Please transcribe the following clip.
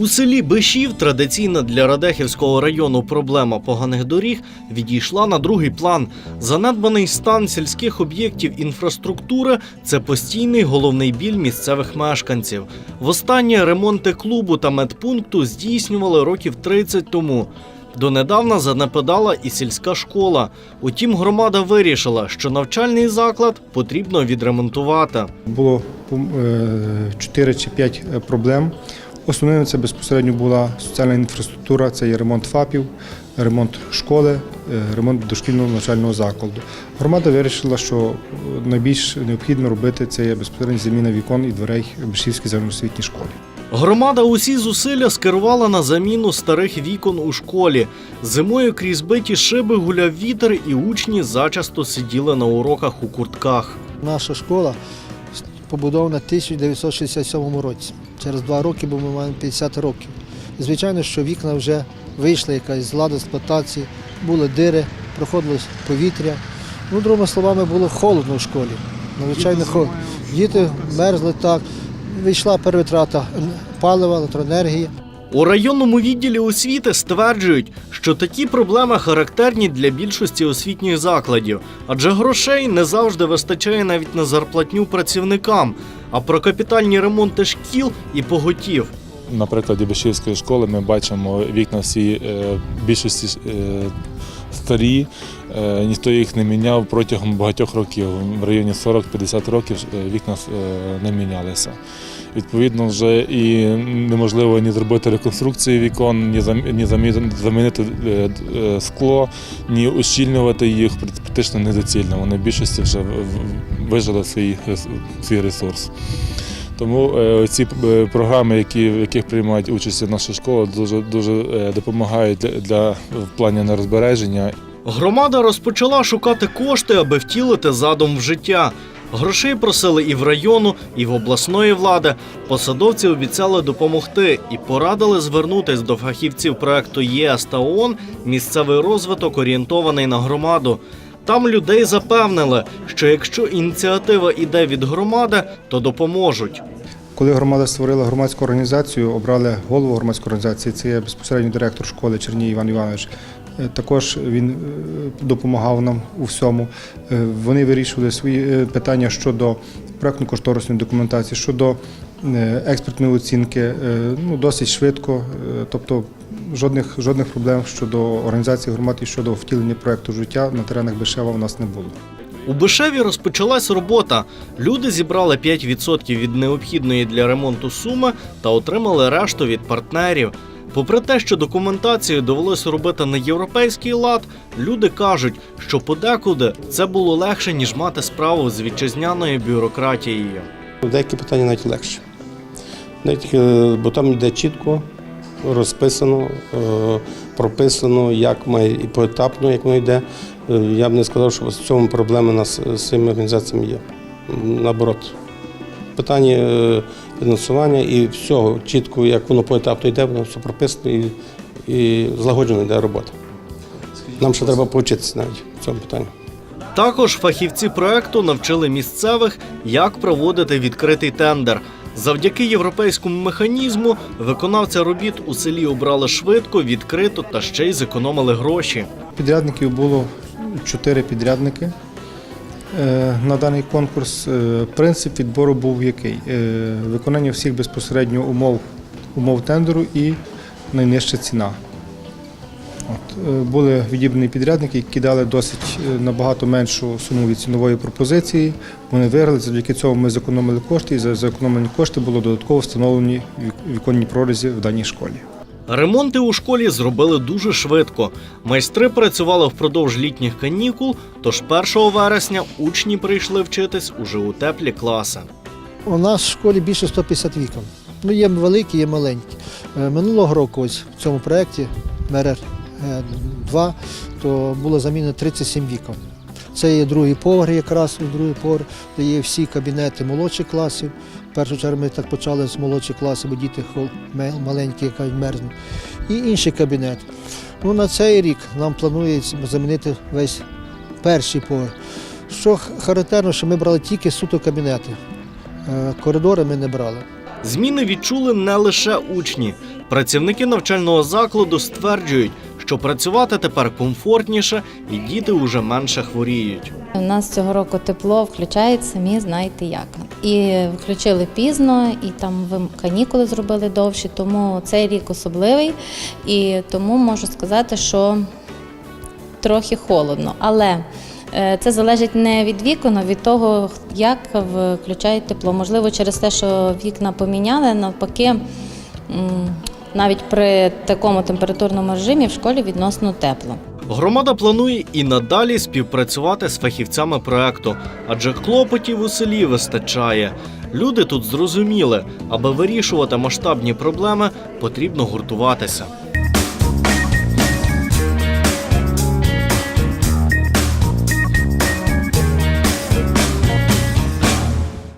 У селі Бишів традиційна для Радехівського району проблема поганих доріг відійшла на другий план. Занедбаний стан сільських об'єктів інфраструктури це постійний головний біль місцевих мешканців. Востаннє ремонти клубу та медпункту здійснювали років 30 тому. Донедавна занепадала і сільська школа. Утім, громада вирішила, що навчальний заклад потрібно відремонтувати. Було 4 чи 5 проблем. Основними це безпосередньо була соціальна інфраструктура, це є ремонт ФАПів, ремонт школи, е, ремонт дошкільного навчального закладу. Громада вирішила, що найбільш необхідно робити це є безпосередньо заміна вікон і дверей в Бешівській загальноосвітній школі. Громада усі зусилля скерувала на заміну старих вікон у школі. Зимою крізь биті шиби гуляв вітер, і учні зачасто сиділи на уроках у куртках. Наша школа побудована в 1967 році. Через два роки, бо ми маємо 50 років. Звичайно, що вікна вже вийшли якась з ладу експлуатації, були дири, проходило повітря. Ну, другими словами, було холодно в школі. Звичайно, холодно. Діти мерзли так. Вийшла перевитрата палива, електроенергії. У районному відділі освіти стверджують, що такі проблеми характерні для більшості освітніх закладів, адже грошей не завжди вистачає навіть на зарплатню працівникам. А про капітальні ремонти шкіл і поготів. На прикладі Бешівської школи ми бачимо вікна всі е, більшості е, старі, е, ніхто їх не міняв протягом багатьох років. В районі 40-50 років вікна не мінялися. Відповідно, вже і неможливо ні зробити реконструкції вікон, ні зам- ні замі- замінити е, е, скло, ні ущільнювати їх практично недоцільно. Вони в більшості вже вижили свій, свій ресурс. Тому е, ці програми, які, в яких приймають участь наша школа, дуже, дуже допомагають для, для в плані нерозбереження Громада розпочала шукати кошти, аби втілити задум в життя. Грошей просили і в району, і в обласної влади. Посадовці обіцяли допомогти і порадили звернутись до фахівців проекту ЄС та ООН місцевий розвиток орієнтований на громаду. Там людей запевнили, що якщо ініціатива іде від громади, то допоможуть. Коли громада створила громадську організацію, обрали голову громадської організації, це є безпосередньо директор школи Черній Іван Іванович. Е, Також він е, допомагав нам у всьому. Е, Вони вирішували свої питання щодо проектно-кошторисної документації, щодо експертної оцінки ну, досить швидко. Тобто жодних, жодних проблем щодо організації громад і щодо втілення проекту життя на теренах Бешева у нас не було. У Бишеві розпочалась робота. Люди зібрали 5% від необхідної для ремонту суми та отримали решту від партнерів. Попри те, що документацію довелося робити на європейський лад, люди кажуть, що подекуди це було легше ніж мати справу з вітчизняною бюрократією. Деякі питання навіть легше. Навіть, е, бо там йде чітко розписано, е, прописано, як має і поетапно, як воно йде. Е, Я б не сказав, що в цьому проблеми з цими організаціями є. Наоборот, питання е, фінансування і всього чітко, як воно поетапно йде, воно все прописано і, і злагоджено йде робота. Нам ще треба повчитися навіть в цьому питанні. Також фахівці проекту навчили місцевих, як проводити відкритий тендер. Завдяки європейському механізму виконавця робіт у селі обрали швидко, відкрито та ще й зекономили гроші. Підрядників було чотири підрядники. Е, На даний конкурс е, принцип відбору був який? Е, Виконання всіх безпосередньо умов, умов тендеру і найнижча ціна. От, були відібрані підрядники, які дали досить набагато меншу суму від цінової пропозиції. Вони виграли, завдяки цьому ми зекономили кошти, і за зекономлені кошти було додатково встановлені віконні прорізі в даній школі. Ремонти у школі зробили дуже швидко. Майстри працювали впродовж літніх канікул, тож 1 вересня учні прийшли вчитись уже у теплі класи. У нас в школі більше 150 вікон. Ну, є великі, є маленькі. Е, Минулого року ось в цьому проєкті МРР 2 то було замінено 37 вікон. Це є другий поверх, якраз ось другий поверх, де є всі кабінети молодших класів. В першу чергу ми так почали з молодших класів, бо діти маленькі, яка мерзнуть. І інший кабінет. Ну, на цей рік нам планується замінити весь перший поверх. Що характерно, що ми брали тільки суто кабінети. Е, Коридори ми не брали. Зміни відчули не лише учні. Працівники навчального закладу стверджують, що працювати тепер комфортніше і діти уже менше хворіють. У нас цього року тепло включають самі знаєте як. І включили пізно, і там ви канікули зробили довші, тому цей рік особливий. І тому можу сказати, що трохи холодно. Але е, це залежить не від вікон, а від того, як включають тепло. Можливо, через те, що вікна поміняли, навпаки, навіть при такому температурному режимі в школі відносно тепло. Громада планує і надалі співпрацювати з фахівцями проекту, адже клопотів у селі вистачає. Люди тут зрозуміли, аби вирішувати масштабні проблеми, потрібно гуртуватися.